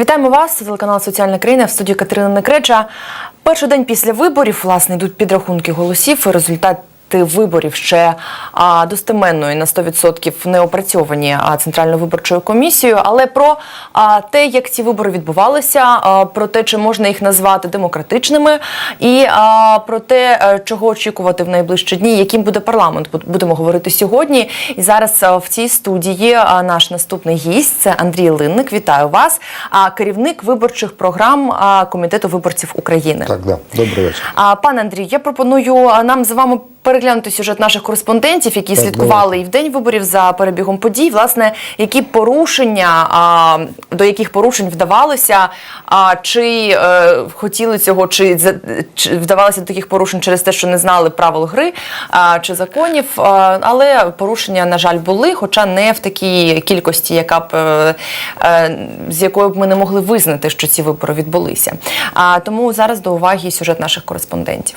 Вітаємо вас, телеканал Соціальна країна в студії Катерина Некреча. Перший день після виборів власне йдуть підрахунки голосів. і Результати виборів ще а, достеменно і на 100% не опрацьовані а, Центральною виборчою комісією. Але про а, те, як ці вибори відбувалися, а, про те, чи можна їх назвати демократичними, і а, про те, е, чого очікувати в найближчі дні, яким буде парламент, бу- будемо говорити сьогодні. І зараз а, в цій студії а, наш наступний гість це Андрій Линник. Вітаю вас. А керівник виборчих програм а, комітету виборців України. Так, да. Добрий вечір. А пане Андрій, я пропоную нам з вами переглянути сюжет наших кореспондентів, які Так, слідкували і в день виборів за перебігом подій. Власне, які порушення а, до яких порушень вдавалося, а чи е, хотіли цього, чи, за- чи вдавалося до таких порушень через те, що не знали правил гри а, чи законів. А, але порушення, на жаль, були, хоча не в такій кількості, яка б е, е, з якою б ми не могли визнати, що ці вибори відбулися. А тому зараз до уваги сюжет наших кореспондентів.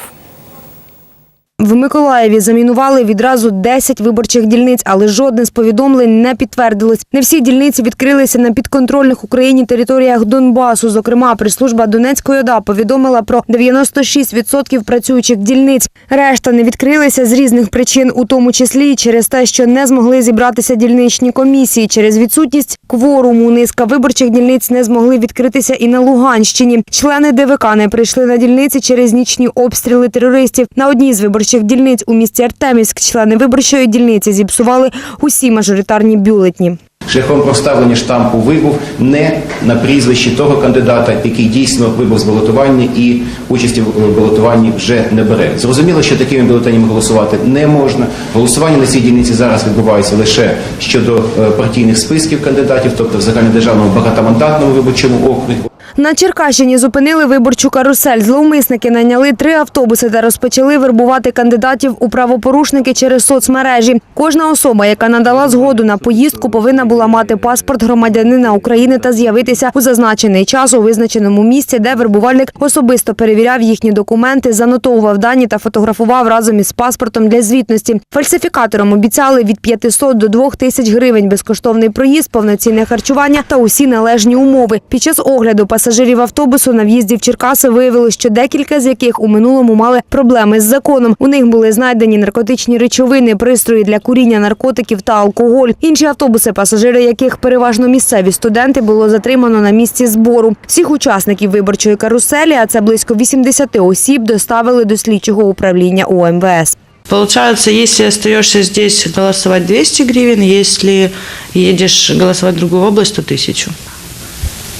В Миколаєві замінували відразу 10 виборчих дільниць, але жодне з повідомлень не підтвердилось. Не всі дільниці відкрилися на підконтрольних Україні територіях Донбасу. Зокрема, прес-служба Донецької ОДА повідомила про 96% працюючих дільниць. Решта не відкрилися з різних причин, у тому числі і через те, що не змогли зібратися дільничні комісії. Через відсутність кворуму низка виборчих дільниць не змогли відкритися і на Луганщині. Члени ДВК не прийшли на дільниці через нічні обстріли терористів. На одній з виборчих дільниць у місті Артемівськ члени виборчої дільниці зіпсували усі мажоритарні бюлетні. Шляхом проставлення штампу вибув не на прізвищі того кандидата, який дійсно вибув з балотування і участі в балотуванні вже не бере. Зрозуміло, що такими бюлетенями голосувати не можна. Голосування на цій дільниці зараз відбувається лише щодо е, партійних списків кандидатів, тобто в загальнодержавному багатомандатному виборчому окрузі. На Черкащині зупинили виборчу карусель. Зловмисники найняли три автобуси та розпочали вербувати кандидатів у правопорушники через соцмережі. Кожна особа, яка надала згоду на поїздку, повинна була мати паспорт громадянина України та з'явитися у зазначений час у визначеному місці, де вербувальник особисто перевіряв їхні документи, занотовував дані та фотографував разом із паспортом для звітності. Фальсифікаторам обіцяли від 500 до 2 тисяч гривень безкоштовний проїзд, повноцінне харчування та усі належні умови. Під час огляду пасажирів автобусу на в'їзді в Черкаси виявилось, що декілька з яких у минулому мали проблеми з законом. У них були знайдені наркотичні речовини, пристрої для куріння наркотиків та алкоголь. Інші автобуси, пасажири яких переважно місцеві студенти, було затримано на місці збору. Всіх учасників виборчої каруселі, а це близько 80 осіб, доставили до слідчого управління УМВС. Получается, если остаешься здесь голосовать 200 гривен, если едешь голосовать в другую область, то 1000.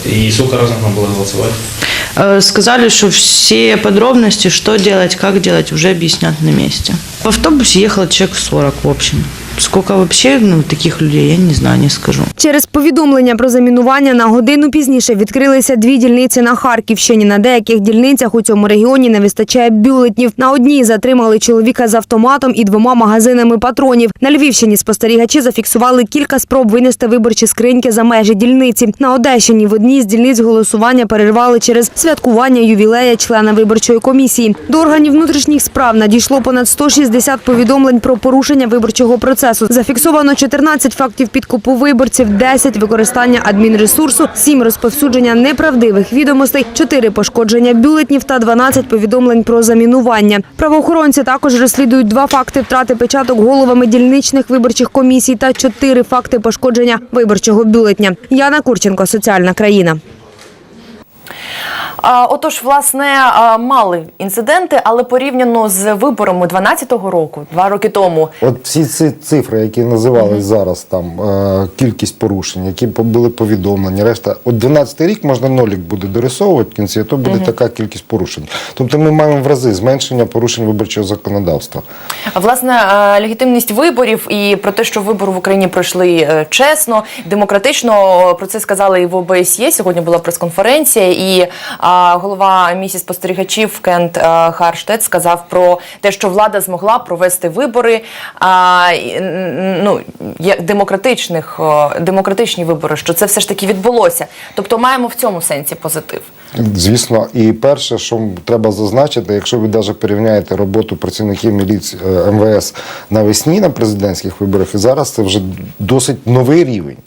И сколько раз нужно было голосовать? Э, Сказали, что все подробности, что делать, как делать, уже объяснят на месте. В автобусе ехало человек 40 в общем. Сколько вообще ну, таких людей, я не знаю, не скажу. Через повідомлення про замінування на годину пізніше відкрилися дві дільниці на Харківщині. На деяких дільницях у цьому регіоні не вистачає бюлетнів. На одній затримали чоловіка з автоматом і двома магазинами патронів. На Львівщині спостерігачі зафіксували кілька спроб винести виборчі скриньки за межі дільниці. На Одещині в одній з дільниць голосування перервали через святкування ювілея члена виборчої комісії. До органів внутрішніх справ надійшло понад 160 повідомлень про порушення виборчого процесу. Зафіксовано 14 фактів підкупу виборців, 10 використання адмінресурсу, 7 розповсюдження неправдивих відомостей, 4 пошкодження бюлетнів та 12 повідомлень про замінування. Правоохоронці також розслідують два факти втрати печаток головами дільничних виборчих комісій та 4 факти пошкодження виборчого бюлетня. Яна Курченко, соціальна країна. Отож, власне, мали інциденти, але порівняно з виборами 12-го року, два роки тому, От всі ці цифри, які називали зараз, там е, кількість порушень, які були повідомлені, решта, от 12 рік можна нолік буде дорисовувати в кінці, а то буде така кількість порушень. Тобто ми маємо в рази зменшення порушень виборчого законодавства. А, Власне, е, легітимність виборів і про те, що вибори в Україні пройшли е, чесно, демократично. Про це сказали і в ОБСЄ. Сьогодні була прес-конференція, і а, голова місії спостерігачів Кент Харштет сказав про те, що влада змогла провести вибори. А, ну, демократичних демократичні вибори, що це все ж таки відбулося. Тобто маємо в цьому сенсі позитив. Звісно, і перше, що треба зазначити, якщо ви навіть порівняєте роботу працівників міліції е, МВС навесні на президентських виборах, і зараз це вже досить новий рівень.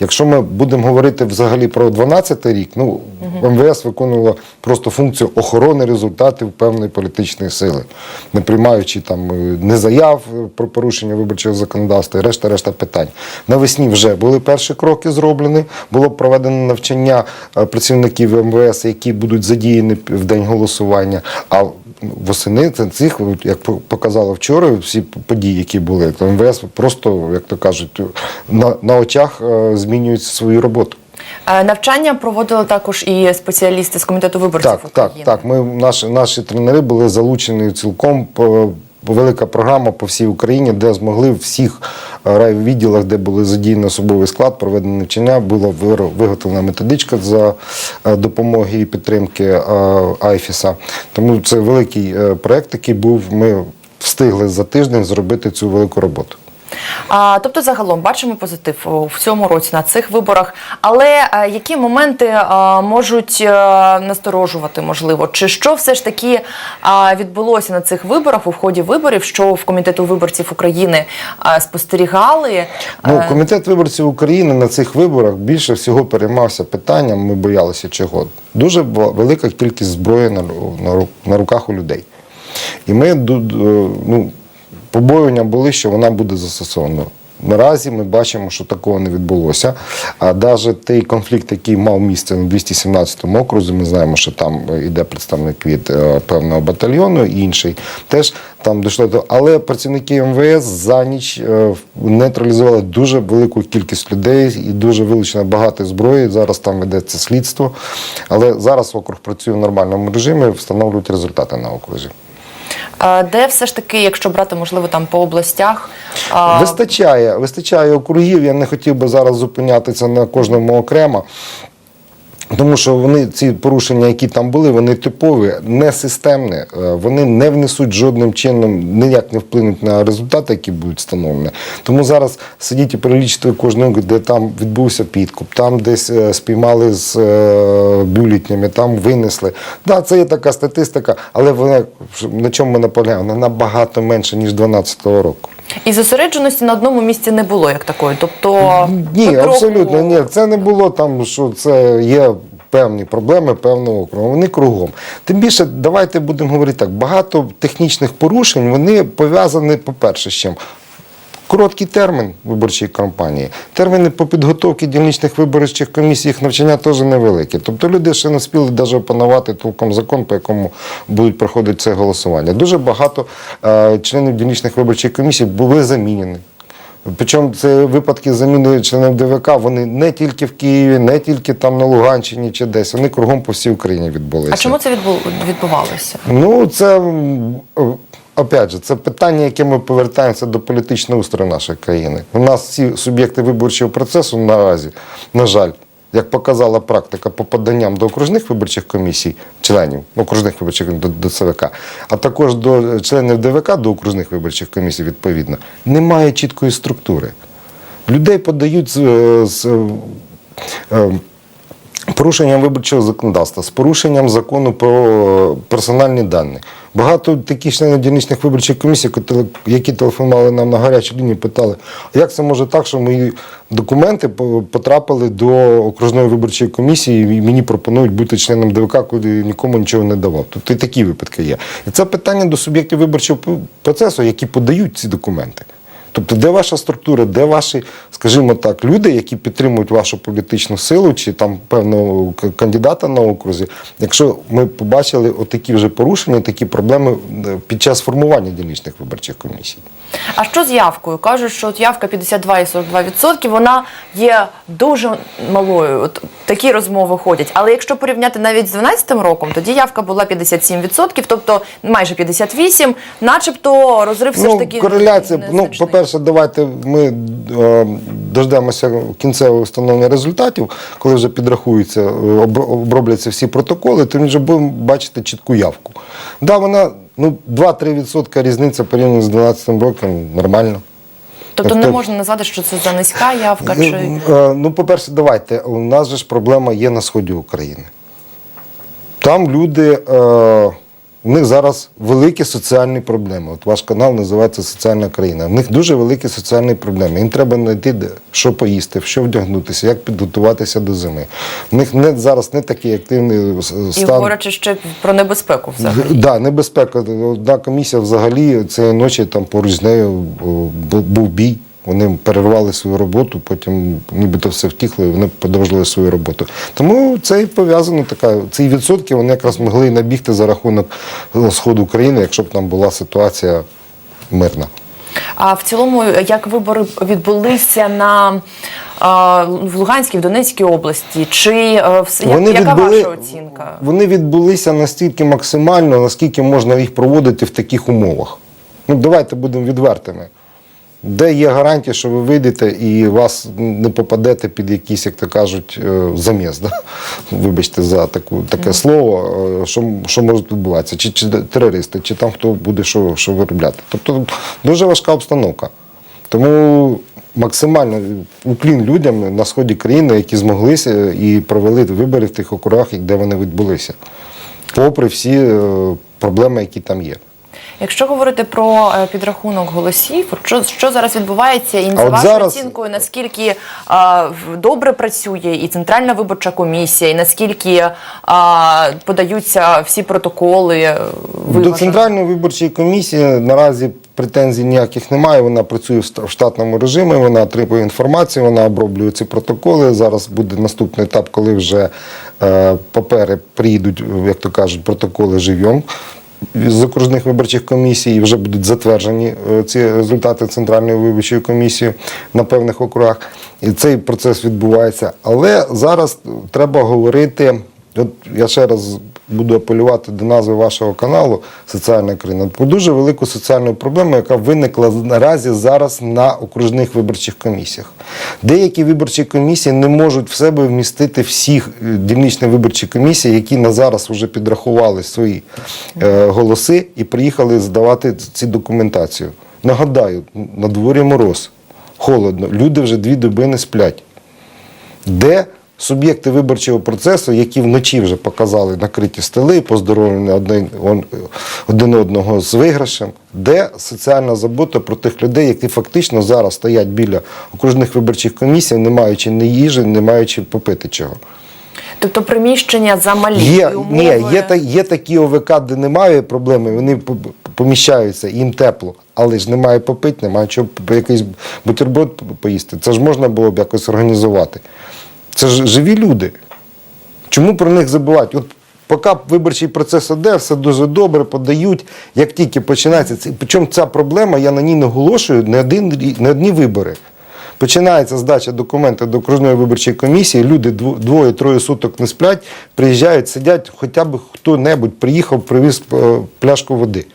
Якщо ми будемо говорити взагалі про 12 рік, ну МВС виконувало просто функцію охорони результатів певної політичної сили, не приймаючи там е, не заяв е, про порушення виборчого законодавства і решта решта питань. Навесні вже були перші кроки зроблені. Було проведено навчання е, працівників МВС, які будуть задіяні в день голосування. А восени цих, як по- показало вчора, всі події, які були, то МВС просто, як то кажуть, на, на очах е, змінюють свою роботу. Е, Навчання проводили також і спеціалісти з комітету виборців Так, так, так. Ми наші, наші тренери були залучені цілком по. Велика програма по всій Україні, де змогли в всіх е, райвідділах, де були задіяні особовий склад, проведені навчання, була виготовлена методичка за е, допомоги і підтримки е, Айфіса. Тому це великий проект, який був. Ми встигли за тиждень зробити цю велику роботу. А, тобто, загалом бачимо позитив в цьому році на цих виборах. Але е, які моменти е, можуть е, насторожувати, можливо, чи що все ж таки е, відбулося на цих виборах у ході виборів, що в комітету виборців України е, спостерігали? Ну, комітет виборців України на цих виборах більше всього переймався питанням. Ми боялися чого. Дуже велика кількість зброї на, на, на руках у людей. І ми ну, побоювання були, що вона буде застосована. Наразі ми бачимо, що такого не відбулося. А навіть той конфлікт, який мав місце на 217 му окрузі, ми знаємо, що там йде представник від е, певного батальйону, і інший теж там дійшло до. Але працівники МВС за ніч е, нейтралізували дуже велику кількість людей і дуже вилучено багато зброї. Зараз там ведеться слідство. Але зараз округ працює в нормальному режимі, встановлюють результати на окрузі. Де все ж таки, якщо брати, можливо, там по областях, Вистачає, вистачає округів. Я не хотів би зараз зупинятися на кожному окремо. Тому що вони ці порушення, які там були, вони типові, не системні, е, вони не внесуть жодним чином, ніяк не вплинуть на результати, які будуть встановлені. Тому зараз сидіть і перелічити кожного, де там відбувся підкуп, там десь е, спіймали з е, бюлетнями, там винесли. Да, це є така статистика, але вона на чому ми наполягаємо? Вона набагато менше, ніж 2012 року. І зосередженості на одному місці не було як такої. Тобто Ні, потроху- абсолютно ні. Це не було там, що це є певні проблеми певного округу. Вони кругом. Тим більше, давайте будемо говорити так. Багато технічних порушень вони пов'язані, по-перше, з чим. Короткий термін виборчої кампанії. Терміни по підготовці дільничних виборчих комісій, їх навчання теж невеликі. Тобто люди ще не спіли навіть опанувати толком закон, по якому будуть проходити це голосування. Дуже багато е, членів дільничних виборчих комісій були замінені. Причому це випадки заміни членів ДВК, вони не тільки в Києві, не тільки там на Луганщині чи десь, вони кругом по всій Україні відбулися. А чому це відбу- відбувалося? Ну, це опять же, це питання, яке ми повертаємося до політичного устрою нашої країни. У нас всі суб'єкти виборчого процесу наразі, на жаль, як показала практика по поданням до окружних виборчих комісій, членів окружних виборчих до, до ЦВК, а також до членів ДВК, до окружних виборчих комісій, відповідно, немає чіткої структури. Людей подають з, з е, порушенням виборчого законодавства, з порушенням закону про е, персональні дані. Багато таких членів дільничних виборчих комісій, які телефонували нам на гарячу лінію, питали, як це може так, що мої документи по- потрапили до окружної виборчої комісії і мені пропонують бути членом ДВК, куди нікому нічого не давав. Тобто і такі випадки є. І це питання до суб'єктів виборчого процесу, які подають ці документи. Тобто, де ваша структура, де ваші, скажімо так, люди, які підтримують вашу політичну силу чи там певного кандидата на окрузі, якщо ми побачили отакі вже порушення, такі проблеми е, під час формування дільничних виборчих комісій. А що з явкою? Кажуть, що от явка 52,42%, вона є дуже малою. От такі розмови ходять. Але якщо порівняти навіть з 12 роком, тоді явка була 57%, тобто майже 58%, начебто розрив все ж таки. кореляція. Ну, незначний. По-перше, давайте ми е, дождемося кінцевого встановлення результатів, коли вже підрахуються, е, обробляться всі протоколи, то ми вже будемо бачити чітку явку. Да, вона ну, 2-3% різниця порівняно з 12 роком нормально. Тобто не тобто- можна назвати, що це за низька явка. Ну, Чи... е, Ну, по-перше, давайте. У нас же ж проблема є на сході України. Там люди е, У них зараз великі соціальні проблеми. От ваш канал називається Соціальна країна. У них дуже великі соціальні проблеми. Їм треба знайти, що поїсти, що вдягнутися, як підготуватися до зими. У них не, зараз не такий активний с- І говорячи ще про небезпеку взагалі. Так, да, небезпека. Одна комісія взагалі цієї ночі там поруч з нею о, був бій. Вони перервали свою роботу, потім нібито все втіхло, і вони продовжили свою роботу. Тому це і пов'язано така. Ці відсотки вони якраз могли набігти за рахунок е, сходу України, якщо б там була ситуація мирна. А в цілому, як вибори відбулися на а, в Луганській, в Донецькій області, чи е, вс- як, яка ваша оцінка? Вони відбулися настільки максимально, наскільки можна їх проводити в таких умовах. Ну, давайте будемо відвертими. Де є гарантія, що ви вийдете і вас не попадете під якийсь, як то кажуть, е, заміс, да? вибачте за таку, таке слово, е, що, що може відбуватися, чи, чи терористи, чи там хто буде що, що виробляти. Тобто дуже важка обстановка. Тому максимально уклін людям на сході країни, які змоглися і провели вибори в тих округах, де вони відбулися, попри всі е, проблеми, які там є. Якщо говорити про е, підрахунок голосів, що, що зараз відбувається, і за вашою зараз- оцінкою, наскільки а, добре працює і центральна виборча комісія, і наскільки а, подаються всі протоколи е, До центральної виборчої комісії наразі претензій ніяких немає. Вона працює в в штатному режимі, вона отримує інформацію, вона оброблює ці протоколи. Зараз буде наступний етап, коли вже е, папери приїдуть, як то кажуть, протоколи живьом. З окружних виборчих комісій вже будуть затверджені е, ці результати Центральної виборчої комісії на певних округах. І цей процес відбувається. Але зараз треба говорити. От я ще раз буду апелювати до назви вашого каналу Соціальна країна про дуже велику соціальну проблему, яка виникла наразі зараз на окружних виборчих комісіях. Деякі виборчі комісії не можуть в себе вмістити всіх е, дільничних виборчих комісій, які на зараз вже підрахували свої е, голоси і приїхали здавати ці документацію. Нагадаю, на дворі мороз, холодно, люди вже дві доби не сплять де суб'єкти виборчого процесу, які вночі вже показали накриті столи, поздоровлені один, один одного з виграшем, де соціальна забота про тих людей, які фактично зараз стоять біля окружних виборчих комісій, не маючи ні їжі, не маючи попити чого. Тобто приміщення замалі Є, умови... ні, є, є такі ОВК, де немає проблеми, вони поміщаються, їм тепло, але ж немає попити, немає чого якийсь бутерброд поїсти. Це ж можна було б якось організувати. Це ж живі люди. Чому про них забувати? От поки виборчий процес іде, все дуже добре, подають. Як тільки починається причому ця проблема, я на ній наголошую не, один, не одні вибори. Починається здача документів до окружної виборчої комісії, люди двоє-троє суток не сплять, приїжджають, сидять, хоча б хто-небудь приїхав, привіз е, пляшку води.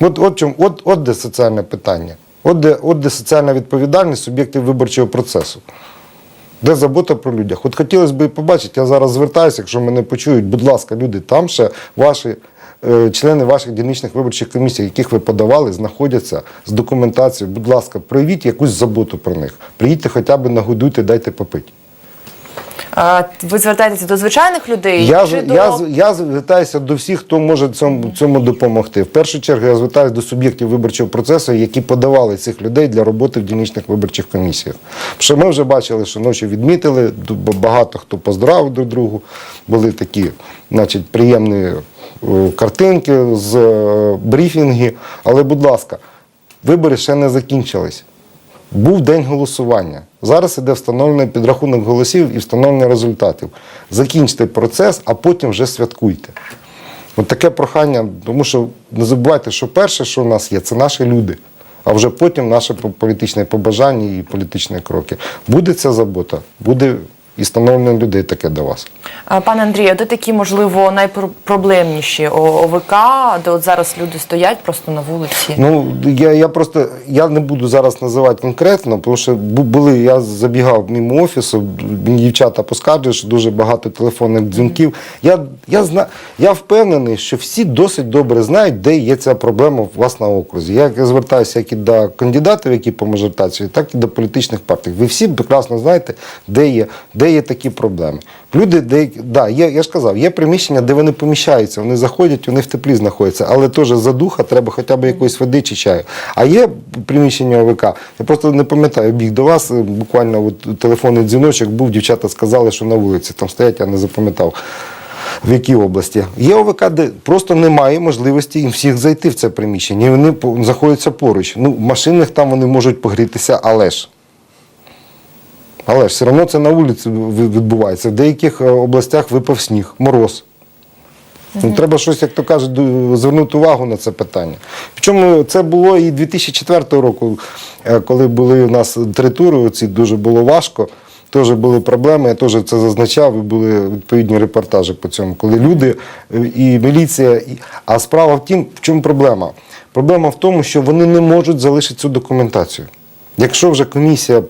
От, от, чому, от, от де соціальне питання. От де, от де соціальна відповідальність суб'єктів виборчого процесу. Де забота про людях? От хотілося б побачити, я зараз звертаюся, якщо мене почують, будь ласка, люди, там ще ваші е, члени ваших дільничних виборчих комісій, яких ви подавали, знаходяться з документацією. Будь ласка, проявіть якусь заботу про них. Приїдьте хоча б нагодуйте, дайте попити. Ви звертаєтеся до звичайних людей? Я, чи з- до... я, я звертаюся до всіх, хто може цьому, цьому допомогти. В першу чергу я звертаюся до суб'єктів виборчого процесу, які подавали цих людей для роботи в дільничних виборчих комісіях. Що ми вже бачили, що ночі відмітили, багато хто поздравив друг другу, були такі, значить, приємні е, картинки з е, брифінги. Але, будь ласка, вибори ще не закінчились. Був день голосування. Зараз іде встановлений підрахунок голосів і встановлення результатів. Закінчте процес, а потім вже святкуйте. От таке прохання, тому що не забувайте, що перше, що в нас є, це наші люди. А вже потім наше по- політичне побажання і політичні кроки. Буде ця забота, буде і встановлення людей таке до вас. Пане Андрію, де такі, можливо, найпроблемніші ОВК, де от зараз люди стоять просто на вулиці? Ну, я, я просто я не буду зараз називати конкретно, тому що були, я забігав мимо офісу, дівчата поскаржують, що дуже багато телефонних дзвінків. Я, я, зна, я впевнений, що всі досить добре знають, де є ця проблема у вас на окрузі. Я звертаюся як і до кандидатів, які по мажоритації, так і до політичних партій. Ви всі прекрасно знаєте, де є, де де є такі проблеми. Люди, деякі, да, є, я ж казав, є приміщення, де вони поміщаються, вони заходять, вони в теплі знаходяться, але теж за духа треба хоча б якоїсь води чи чаю. А є приміщення ОВК, я просто не пам'ятаю, біг до вас, е, буквально от, телефонний дзвіночок був, дівчата сказали, що на вулиці там стоять, я не запам'ятав. В якій області? Є ОВК, де просто немає можливості їм всіх зайти в це приміщення. І вони знаходяться поруч. Ну, в машинах там вони можуть погрітися, але ж. Але ж все одно це на вулиці відбувається. В деяких е, областях випав сніг, мороз. Ну, треба щось, як то кажуть, звернути увагу на це питання. Причому це було і 2004 року, е, коли були у нас три тури, оці дуже було важко. Теж були проблеми, я теж це зазначав, і були відповідні репортажі по цьому, коли люди е, і міліція. І... А справа в тім, в чому проблема? Проблема в тому, що вони не можуть залишити цю документацію. Якщо вже комісія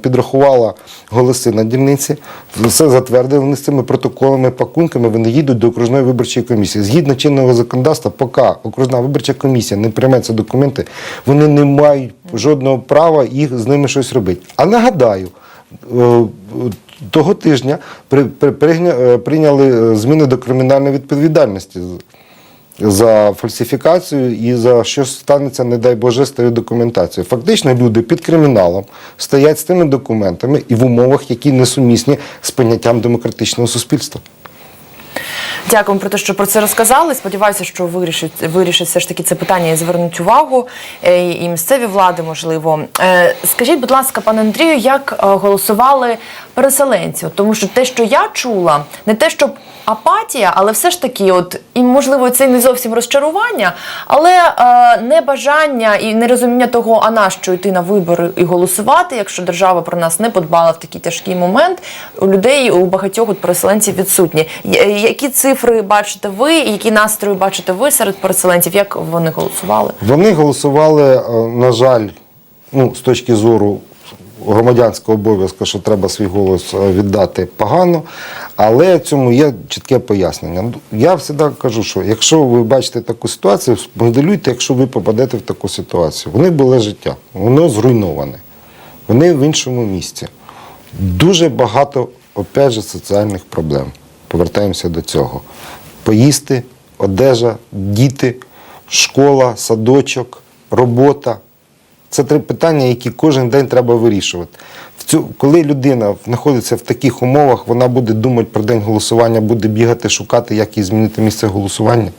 підрахувала голоси на дільниці, все затвердили, вони з цими протоколами, пакунками, вони їдуть до окружної виборчої комісії. Згідно чинного законодавства, поки окружна виборча комісія не прийме ці документи, вони не мають жодного права їх з ними щось робити. А нагадаю, е, того тижня е, прийняли е, зміни до кримінальної відповідальності за фальсифікацію і за що станеться, не дай Боже, з тою документацією. Фактично люди під криміналом стоять з тими документами і в умовах, які несумісні з поняттям демократичного суспільства. Дякуємо про те, що про це розказали. Сподіваюся, що вирішить, вирішить все ж таки це питання і звернуть увагу е, і місцеві влади, можливо. Е, Скажіть, будь ласка, пане Андрію, як е, голосували переселенці? Тому що те, що я чула, не те, щоб апатія, але все ж таки, от і можливо, це не зовсім розчарування, але е, небажання і нерозуміння того, а на що йти на вибори і голосувати, якщо держава про нас не подбала в такий тяжкий момент. У людей у багатьох от переселенців відсутні. Які цифри бачите ви, які настрої бачите ви серед переселенців? Як вони голосували? Вони голосували, е, на жаль, ну, з точки зору громадянського обов'язку, що треба свій голос е, віддати погано, але цьому є чітке пояснення. Ну, Я завжди кажу, що якщо ви бачите таку ситуацію, моделюйте, якщо ви попадете в таку ситуацію. Вони були життя, воно зруйноване, вони в іншому місці. Дуже багато, опять же, соціальних проблем. Повертаємося до цього. Поїсти, одежа, діти, школа, садочок, робота. Це три питання, які кожен день треба вирішувати. В цю, коли людина знаходиться в таких умовах, вона буде думати про день голосування, буде бігати, шукати, як їй змінити місце голосування.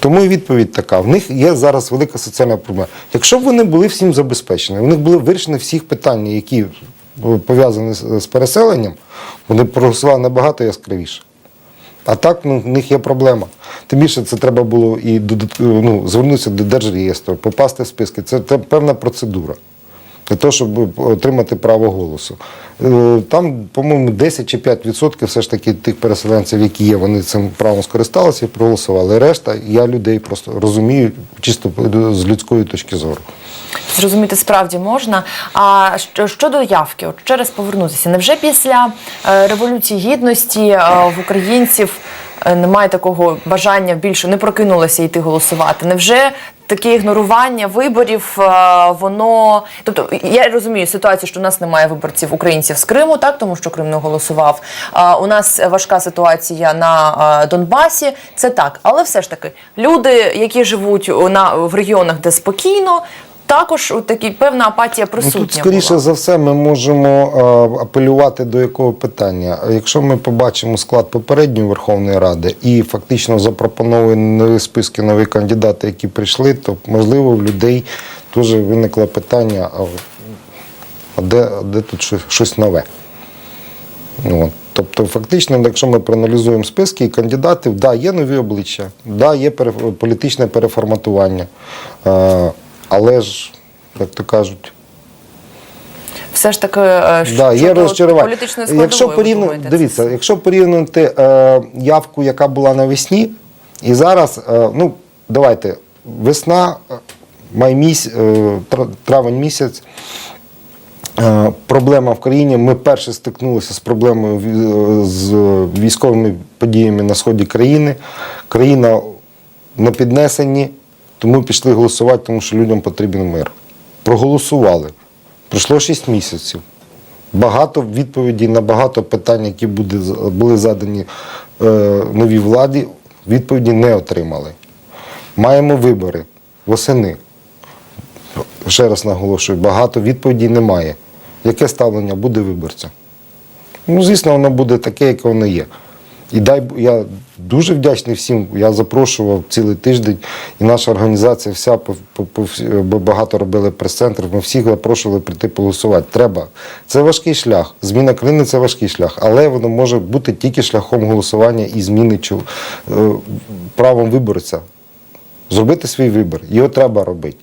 Тому і відповідь така: в них є зараз велика соціальна проблема. Якщо б вони були всім забезпечені, у них були вирішені всі питання, які пов'язані з, переселенням, вони проголосували набагато яскравіше. А так ну, в них є проблема. Тим більше це треба було і ну, звернутися до Держреєстру, попасти в списки. Це, це певна процедура для того, щоб отримати право голосу. Е, Там, по-моєму, 10 чи 5 відсотків все ж таки тих переселенців, які є, вони цим правом скористалися і проголосували. Решта я людей просто розумію чисто з людської точки зору. Зрозуміти справді можна. А що- щодо явки, от ще раз повернутися. Невже після е, революції гідності е, в українців немає такого бажання більше не прокинулося йти голосувати? Невже таке ігнорування виборів, е, воно тобто я розумію ситуацію, що у нас немає виборців українців з Криму, так тому що Крим не голосував. У нас важка ситуація на е, Донбасі. Це так, але все ж таки люди, які живуть на в регіонах, де спокійно. Також от такі певна апатія Ну, тут, скоріше була. за все, ми можемо е, апелювати до якого питання. Якщо ми побачимо склад попередньої Верховної Ради і фактично запропоновані нові списки нові кандидати, які прийшли, то можливо в людей теж виникло питання, а, а де, а де тут щось, щось нове. Ну, от. Тобто, фактично, якщо ми проаналізуємо списки і кандидатів, да, є нові обличчя, да, є пере- політичне переформатування. Але ж, як то кажуть, все ж таки е, Да, є розчарування. Якщо порівну, дивіться, якщо порівнювати е, явку, яка була навесні, і зараз, е, ну давайте, весна, е, май місяць, е, травень місяць. Е, Проблема в країні. Ми перше стикнулися з проблемою з військовими подіями на сході країни. Країна на піднесенні, тому пішли голосувати, тому що людям потрібен мир. Проголосували. Пройшло 6 місяців. Багато відповідей на багато питань, які були задані е, новій владі, відповіді не отримали. Маємо вибори восени. Ще раз наголошую, багато відповідей немає. Яке ставлення буде виборця? Ну, звісно, воно буде таке, яке воно є. І дай я дуже вдячний всім. Я запрошував цілий тиждень, і наша організація вся по, по, багато робили прес-центр. Ми всіх запрошували прийти голосувати. Треба. Це важкий шлях. Зміна країни це важкий шлях, але воно може бути тільки шляхом голосування і зміни е, правом виборця. Зробити свій вибір. Його треба робити.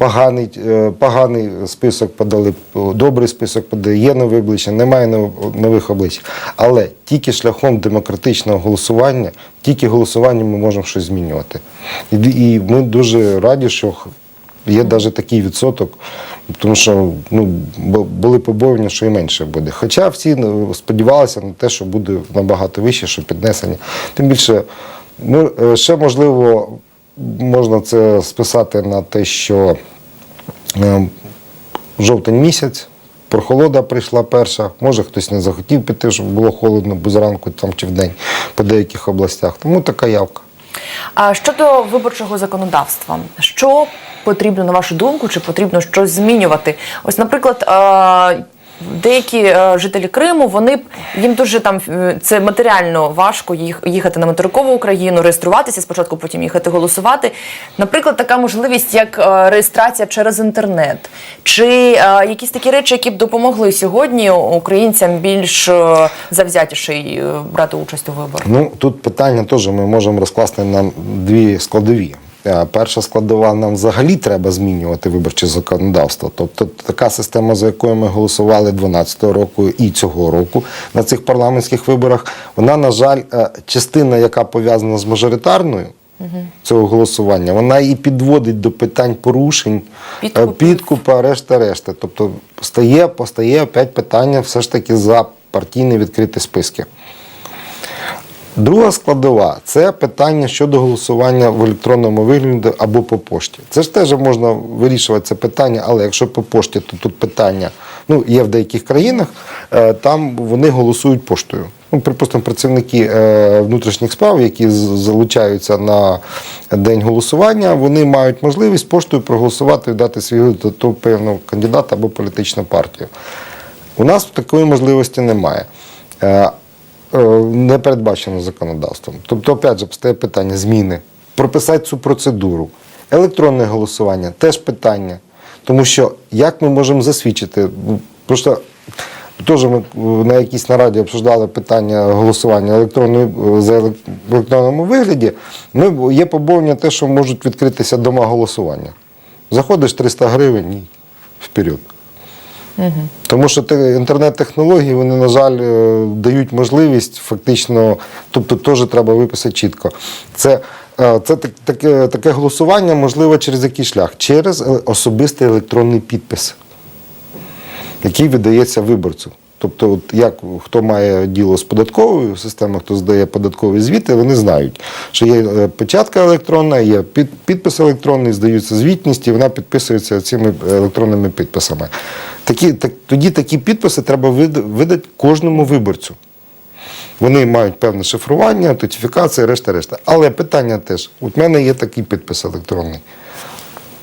Поганий, е, поганий список подали, добрий список подали, є нові обличчя, немає нових облич. Але тільки шляхом демократичного голосування, тільки голосуванням ми можемо щось змінювати. І, і ми дуже раді, що є навіть такий відсоток, тому що ну, були побоювання, що і менше буде. Хоча всі ну, сподівалися на те, що буде набагато вище, що піднесення. Тим більше, ну, е, ще можливо, можна це списати на те, що е, жовтень місяць, прохолода прийшла перша. Може хтось не захотів піти, щоб було холодно, бо зранку там чи вдень по деяких областях. Тому така явка. А щодо виборчого законодавства, що потрібно на вашу думку, чи потрібно щось змінювати? Ось, наприклад, е, деякі е, жителі Криму, вони їм дуже там е, це матеріально важко їх їхати на материкову Україну, реєструватися спочатку, потім їхати голосувати. Наприклад, така можливість, як е, реєстрація через інтернет, чи якісь такі речі, які б допомогли сьогодні українцям більш завзятіше брати участь у виборах. Ну тут питання теж ми можемо розкласти на дві складові. Перша складова нам взагалі треба змінювати виборче законодавство. Тобто така система, за якою ми голосували 2012 року і цього року на цих парламентських виборах, вона, на жаль, е, частина, яка пов'язана з мажоритарною. Цього голосування вона і підводить до питань порушень, е, Підкупів. підкупа, решта, решта. Тобто стає, постає опять питання все ж таки за партійні відкриті списки. Друга складова це питання щодо голосування в електронному вигляді або по пошті. Це ж теж можна вирішувати це питання, але якщо по пошті, то тут питання ну, є в деяких країнах, е, там вони голосують поштою. Ну, припустимо, працівники е, внутрішніх справ, які залучаються на день голосування, вони мають можливість поштою проголосувати і дати свій до того певного кандидата або політичну партію. У нас такої можливості немає. Е, Не передбачено законодавством. Тобто, опять же, постає питання зміни, прописати цю процедуру. Електронне голосування теж питання. Тому що як ми можемо засвідчити? Ну, Просто теж ми е, на якійсь нараді обсуждали питання голосування електронної е, за електронному вигляді. Ми, є побоювання те, що можуть відкритися дома голосування. Заходиш 300 гривень і вперед. Тому що інтернет-технології, вони, на жаль, е, дають можливість фактично, тобто теж треба виписати чітко. Це, е, це так- таке, таке голосування можливо через який шлях? Через е, особистий електронний підпис, який видається виборцю. Тобто, от як хто має діло з податковою системою, хто здає податкові звіти, вони знають, що є е, печатка електронна, є підпис електронний, здаються звітність, і вона підписується цими електронними підписами. Такі, так, тоді такі підписи треба видати кожному виборцю. Вони мають певне шифрування, аутентифікація, решта, решта. Але питання теж: от в мене є такий підпис електронний.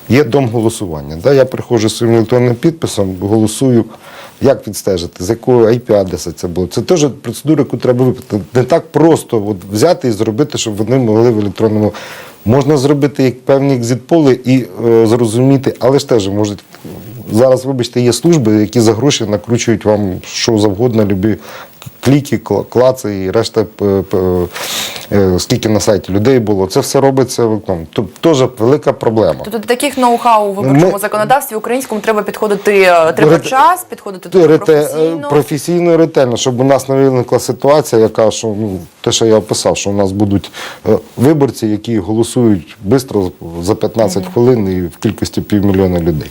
Є дом голосування. Да? Я приходжу своїм електронним підписом, голосую. Як відстежити, з якого IP-адреса це було? Це теж процедура, яку треба випити. Не так просто от взяти і зробити, щоб вони могли в електронному. Можна зробити як певні екзит-поли і е, зрозуміти, але ж теж можуть. Зараз, вибачте, є служби, які за гроші накручують вам що завгодно, любі кліки, кла- клаци і решта, е, скільки на сайті людей було. Це все робиться в. Тобто теж велика проблема. Тобто до таких ноу-хау у виборчому Ми- законодавстві українському треба підходити е, треба Рете- час, підходити дуже Рете- професійно. професійно і ретельно, щоб у нас не виникла ситуація, яка що ну, те, що я описав, що у нас будуть е, виборці, які голосують швидко за 15 хвилин і в кількості півмільйона людей.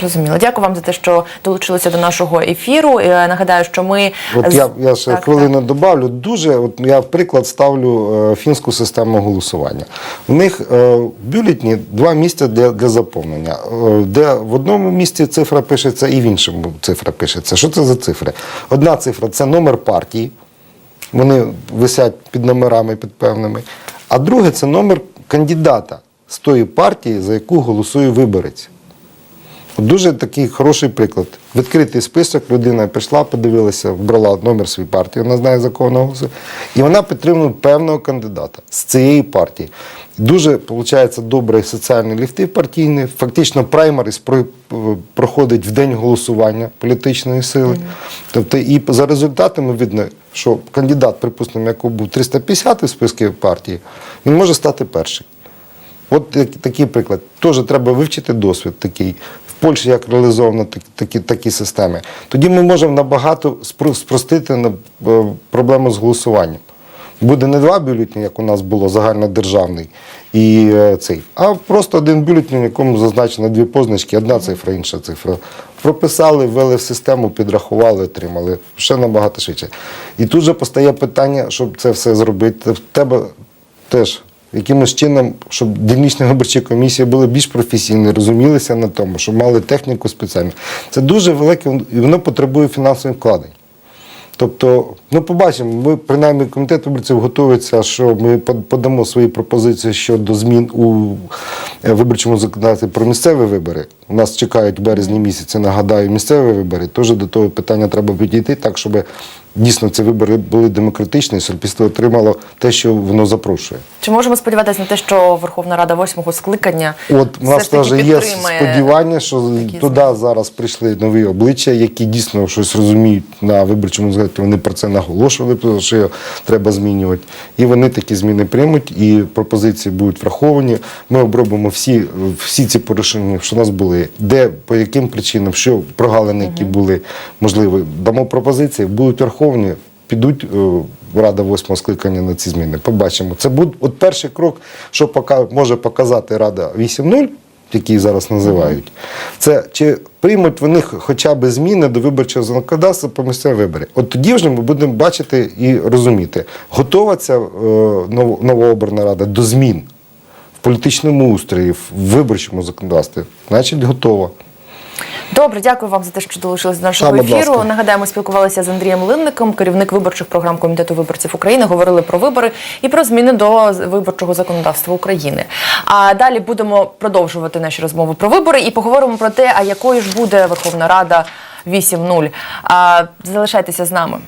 Зрозуміло. Дякую вам за те, що долучилися до нашого ефіру. Е, Нагадаю, що ми От я, я ще Так, хвилину добавлю. Дуже, от я в приклад ставлю е, фінську систему голосування. У них е, в бюлетні два місця для, для заповнення, е, де в одному місці цифра пишеться і в іншому цифра пишеться. Що це за цифри? Одна цифра це номер партії. Вони висять під номерами під певними. А друге це номер кандидата з тої партії, за яку голосує виборець. Дуже такий хороший приклад. Відкритий список, людина прийшла, подивилася, вбрала номер своєї партії, вона знає за кого голосує. І вона підтримує певного кандидата з цієї партії. Дуже, виходить, добрий соціальний ліфти партійний. Фактично, праймарис проходить в день голосування політичної сили. Тобто, і за результатами видно, що кандидат, припустимо, якого був 350 в списку партії, він може стати першим. От такий приклад. Теж треба вивчити досвід такий. Польщі як реалізовано так- такі, такі системи. Тоді ми можемо набагато спростити на- е, проблему з голосуванням. Буде не два бюлетні, як у нас було загальнодержавний, і е, цей, а просто один бюлетень, в якому зазначено дві позначки, одна цифра, інша цифра. Прописали, ввели в систему, підрахували, отримали. Ще набагато швидше. І тут же постає питання, щоб це все зробити. В тебе теж якимось чином, щоб дільничні виборчі комісії були більш професійні, розумілися на тому, щоб мали техніку спеціальну. Це дуже велике і воно потребує фінансових вкладень. Тобто, ну побачимо, ми принаймні комітет виборців готується, що ми подамо свої пропозиції щодо змін у е, виборчому законодавстві про місцеві вибори. У нас чекають в березні місяці, нагадаю, місцеві вибори. Тож до того питання треба підійти так, щоб дійсно ці вибори були демократичні, суспільство отримало те, що воно запрошує. Чи можемо сподіватися на те, що Верховна Рада восьмого скликання От у нас теж є сподівання, що туди зміни? зараз прийшли нові обличчя, які дійсно щось розуміють на виборчому згадку. Вони про це наголошували, що треба змінювати. І вони такі зміни приймуть, і пропозиції будуть враховані. Ми обробимо всі, всі ці порушення, що у нас були, де, по яким причинам, що прогалини, які були можливі. Дамо пропозиції, будуть враховані. Підуть е, Рада восьмого скликання на ці зміни. Побачимо. Це буде от перший крок, що пока може показати Рада 8.0, які зараз називають. Це чи приймуть вони хоча б зміни до виборчого законодавства по місцеві вибори. От тоді вже ми будемо бачити і розуміти, готова ця е, ново- новообрана рада до змін в політичному устрої, в виборчому законодавстві. Значить, готова. Добре, дякую вам за те, що долучились до нашого Саме ефіру. ласка. Нагадаємо, спілкувалися з Андрієм Линником, керівник виборчих програм Комітету виборців України. Говорили про вибори і про зміни до виборчого законодавства України. А далі будемо продовжувати наші розмови про вибори і поговоримо про те, а якою ж буде Верховна Рада 8.0. А залишайтеся з нами.